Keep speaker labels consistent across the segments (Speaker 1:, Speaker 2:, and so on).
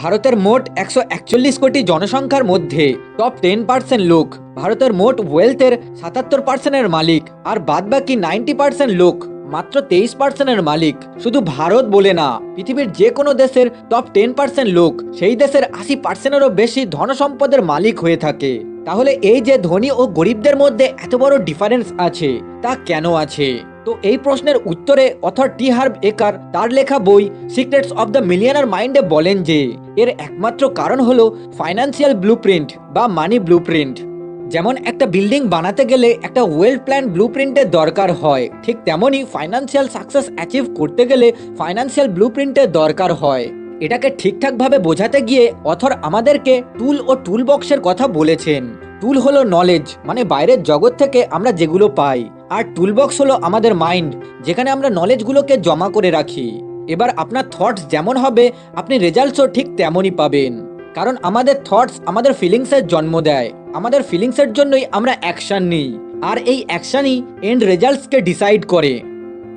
Speaker 1: ভারতের মোট একশো একচল্লিশ কোটি জনসংখ্যার মধ্যে টপ টেন পার্সেন্ট লোক। ভারতের মোট ওয়েলথের সাতাত্তর পার্সেন্টের মালিক। আর বাদ বাকি নাইনটি পার্সেন্ট লোক মাত্র তেইশ পার্সেন্টের মালিক। শুধু ভারত বলে না, পৃথিবীর যে কোনো দেশের টপ টেন পার্সেন্ট লোক সেই দেশের আশি পার্সেন্টেরও বেশি ধনসম্পদের মালিক হয়ে থাকে। তাহলে এই যে ধনী ও গরিবদের মধ্যে এত বড় ডিফারেন্স আছে, তা কেন আছে? তো এই প্রশ্নের উত্তরে অথর টি হার্ব একার তার লেখা বই সিক্রেটস অফ দ্য মিলিয়নার মাইন্ডে বলেন যে, এর একমাত্র কারণ হলো ফাইন্যান্সিয়াল ব্লুপ্রিন্ট বা মানি ব্লুপ্রিন্ট যেমন একটা বিল্ডিং বানাতে গেলে একটা ওয়েল প্ল্যান ব্লুপ্রিন্টের দরকার হয়, ঠিক তেমনই ফাইন্যান্সিয়াল সাকসেস অ্যাচিভ করতে গেলে ফাইন্যান্সিয়াল ব্লুপ্রিন্টের দরকার হয়। এটাকে ঠিকঠাকভাবে বোঝাতে গিয়ে অথর আমাদেরকে টুল ও টুল বক্সের কথা বলেছেন। টুল হলো নলেজ মানে বাইরের জগৎ থেকে আমরা যেগুলো পাই। আর টুল বক্স হলো আমাদের মাইন্ড যেখানে আমরা নলেজগুলোকে জমা করে রাখি। এবার আপনার থটস যেমন হবে, আপনি রেজাল্টসও ঠিক তেমনই পাবেন। কারণ আমাদের থটস আমাদের ফিলিংসের জন্ম দেয়। আমাদের ফিলিংসের জন্যই আমরা অ্যাকশন নিই। আর এই অ্যাকশনই এন্ড রেজাল্টসকে ডিসাইড করে।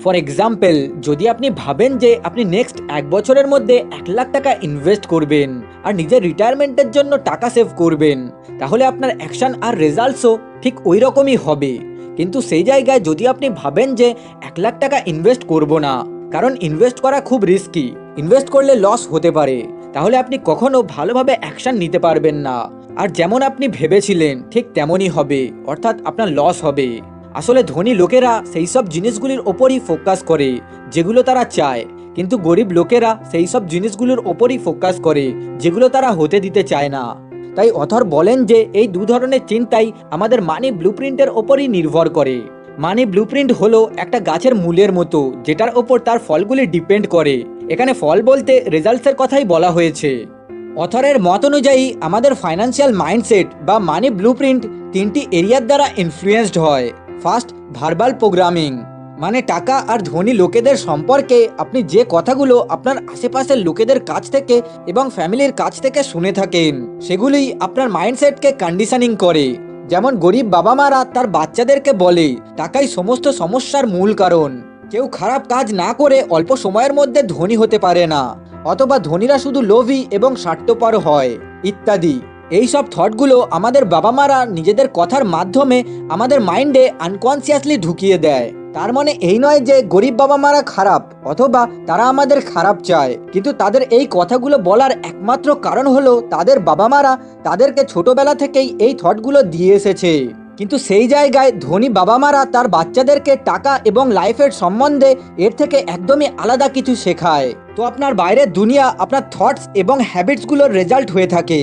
Speaker 1: ফর এক্সাম্পল যদি আপনি ভাবেন যে আপনি নেক্সট এক বছরের মধ্যে এক লাখ টাকা ইনভেস্ট করবেন আর নিজের রিটায়ারমেন্টের জন্য টাকা সেভ করবেন, তাহলে আপনার অ্যাকশন আর রেজাল্টসও ঠিক ওই রকমই হবে। কিন্তু সেই জায়গায় যদি আপনি ভাবেন যে এক লাখ টাকা ইনভেস্ট করব না, কারণ ইনভেস্ট করা খুব রিস্কি ইনভেস্ট করলে লস হতে পারে, তাহলে আপনি কখনো ভালোভাবে অ্যাকশন নিতে পারবেন না। আর যেমন আপনি ভেবেছিলেন, ঠিক তেমনই হবে, অর্থাৎ আপনার লস হবে। আসলে ধনী লোকেরা সেই সব জিনিসগুলির ওপরই ফোকাস করে, যেগুলো তারা চায়। কিন্তু গরিব লোকেরা সেই সব জিনিসগুলোর ওপরই ফোকাস করে, যেগুলো তারা হতে দিতে চায় না। তাই অথর বলেন যে, এই দু ধরনের চিন্তাই আমাদের মানি ব্লুপ্রিন্টের ওপরই নির্ভর করে। মানি ব্লুপ্রিন্ট হলো একটা গাছের মূলের মতো, যেটার ওপর তার ফলগুলি ডিপেন্ড করে। এখানে ফল বলতে রেজাল্টসের কথাই বলা হয়েছে। অথরের মত অনুযায়ী, আমাদের ফাইন্যান্সিয়াল মাইন্ডসেট বা মানি ব্লুপ্রিন্ট তিনটি এরিয়ার দ্বারা ইনফ্লুয়েসড হয়। ফার্স্ট ভার্বাল প্রোগ্রামিং মানে টাকা আর ধনী লোকেদের সম্পর্কে আপনি যে কথাগুলো আপনার আশেপাশের লোকেদের কাছ থেকে এবং ফ্যামিলির কাছ থেকে শুনে থাকেন, সেগুলি আপনার মাইন্ডসেটকে কন্ডিশনিং করে। যেমন গরিব বাবা মারা তার বাচ্চাদেরকে বলে, টাকাই সমস্ত সমস্যার মূল কারণ। কেউ খারাপ কাজ না করে অল্প সময়ের মধ্যে ধনী হতে পারে না। অথবা ধনীরা শুধু লোভী এবং স্বার্থপর হয়। ইত্যাদি। এই সব থটগুলো আমাদের বাবা মারা নিজেদের কথার মাধ্যমে আমাদের মাইন্ডে আনকনসিয়াসলি ঢুকিয়ে দেয়। তার মানে এই নয় যে গরিব বাবা মারা খারাপ, অথবা তারা আমাদের খারাপ চায়। কিন্তু তাদের এই কথাগুলো বলার একমাত্র কারণ হলো তাদের বাবা মারা তাদেরকে ছোটবেলা থেকেই এই থটগুলো দিয়ে এসেছে। কিন্তু সেই জায়গায় ধনী বাবা মারা তার বাচ্চাদেরকে টাকা এবং লাইফের সম্বন্ধে এর থেকে একদমই আলাদা কিছু শেখায়। তো আপনার বাইরের দুনিয়া, আপনার থটস এবং হ্যাবিটসগুলোর রেজাল্ট হয়ে থাকে।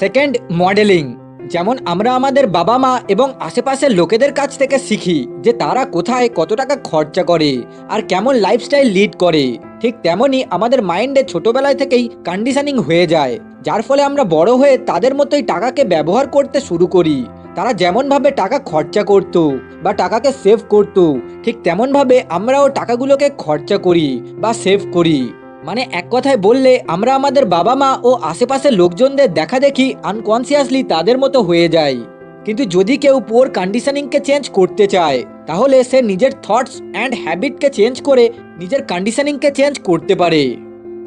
Speaker 1: সেকেন্ড মডেলিং যেমন আমরা আমাদের বাবা মা এবং আশেপাশের লোকেদের কাছ থেকে শিখি যে তারা কোথায় কত টাকা খরচা করে আর কেমন লাইফস্টাইল লিড করে। ঠিক তেমনই আমাদের মাইন্ডে ছোটবেলায় থেকেই কন্ডিশনিং হয়ে যায়, যার ফলে আমরা বড় হয়ে তাদের মতোই টাকাকে ব্যবহার করতে শুরু করি। তারা যেমনভাবে টাকা খরচা করতো বা টাকাকে সেভ করত, ঠিক তেমনভাবে আমরাও টাকাগুলোকে খরচা করি বা সেভ করি। মানে এক কথায় বললে, আমরা আমাদের বাবা মা ও আশেপাশের লোকজনদের দেখা দেখি আনকনসিয়াসলি তাদের মতো হয়ে যাই কিন্তু যদি কেউ পুয়ার কন্ডিশনিংকে চেঞ্জ করতে চায়, তাহলে সে নিজের থটস অ্যান্ড হ্যাবিটকে চেঞ্জ করে নিজের কন্ডিশনিংকে চেঞ্জ করতে পারে।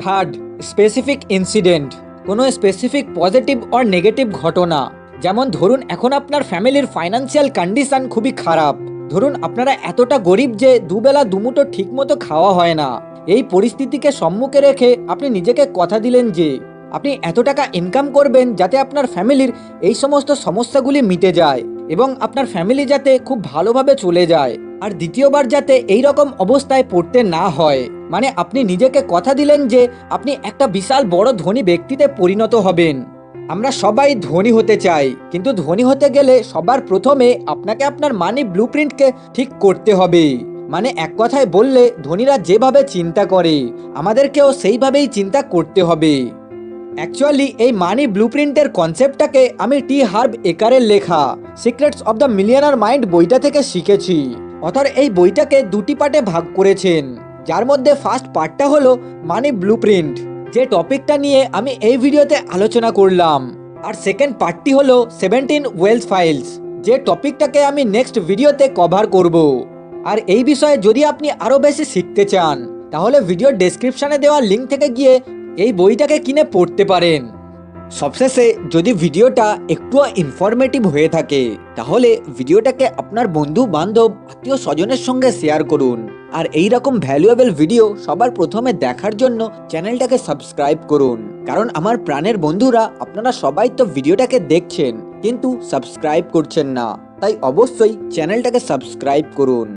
Speaker 1: থার্ড স্পেসিফিক ইনসিডেন্ট কোনো স্পেসিফিক পজিটিভ অর নেগেটিভ ঘটনা। যেমন ধরুন, এখন আপনার ফ্যামিলির ফাইন্যান্সিয়াল কন্ডিশন খুবই খারাপ। ধরুন, আপনারা এতটা গরিব যে দুবেলা দুমুটো ঠিকমতো খাওয়া হয় না। এই পরিস্থিতিকে সম্মুখে রেখে আপনি নিজেকে কথা দিলেন যে, আপনি এত টাকা ইনকাম করবেন যাতে আপনার ফ্যামিলির এই সমস্ত সমস্যাগুলি মিটে যায় এবং আপনার ফ্যামিলি যাতে খুব ভালোভাবে চলে যায়। আর দ্বিতীয়বার যাতে এই রকম অবস্থায় পড়তে না হয়। মানে আপনি নিজেকে কথা দিলেন যে, আপনি একটা বিশাল বড় ধনী ব্যক্তিতে পরিণত হবেন। আমরা সবাই ধনী হতে চাই, কিন্তু ধনী হতে গেলে সবার প্রথমে আপনাকে আপনার মানি ব্লুপ্রিন্টকে ঠিক করতে হবে। মানে এক কথায় বললে ধনীরা যেভাবে চিন্তা করে, আমাদেরকেও সেইভাবেই চিন্তা করতে হবে। অ্যাকচুয়ালি এই মানি ব্লুপ্রিন্টের কনসেপ্টটাকে আমি টি হার্ব একারের লেখা secrets of the millionaire mind বইটা থেকে শিখেছি। অথর এই বইটাকে দুটি পার্টে ভাগ করেছেন। যার মধ্যে ফার্স্ট পার্টটা হলো মানি ব্লুপ্রিন্ট যে টপিকটা নিয়ে আমি এই ভিডিওতে আলোচনা করলাম। আর সেকেন্ড পার্টটি হলো সেভেন্টিন ওয়েলস ফাইলস যে টপিকটাকে আমি নেক্সট ভিডিওতে কভার করব। আর এই বিষয়ে যদি আপনি আরও বেশি শিখতে চান, তাহলে ভিডিওর ডেসক্রিপশনে দেওয়া লিঙ্ক থেকে গিয়ে এই বইটাকে কিনে পড়তে পারেন। সবশেষে যদি ভিডিওটা একটু ইনফরমেটিভ হয়ে থাকে, তাহলে ভিডিওটাকে আপনার বন্ধু, বান্ধব, আত্মীয় স্বজনের সঙ্গে শেয়ার করুন। আর এই রকম ভ্যালুয়েবল ভিডিও সবার প্রথমে দেখার জন্য চ্যানেলটাকে সাবস্ক্রাইব করুন। কারণ আমার প্রাণের বন্ধুরা, আপনারা সবাই তো ভিডিওটাকে দেখছেন, কিন্তু সাবস্ক্রাইব করছেন না। তাই অবশ্যই চ্যানেলটাকে সাবস্ক্রাইব করুন।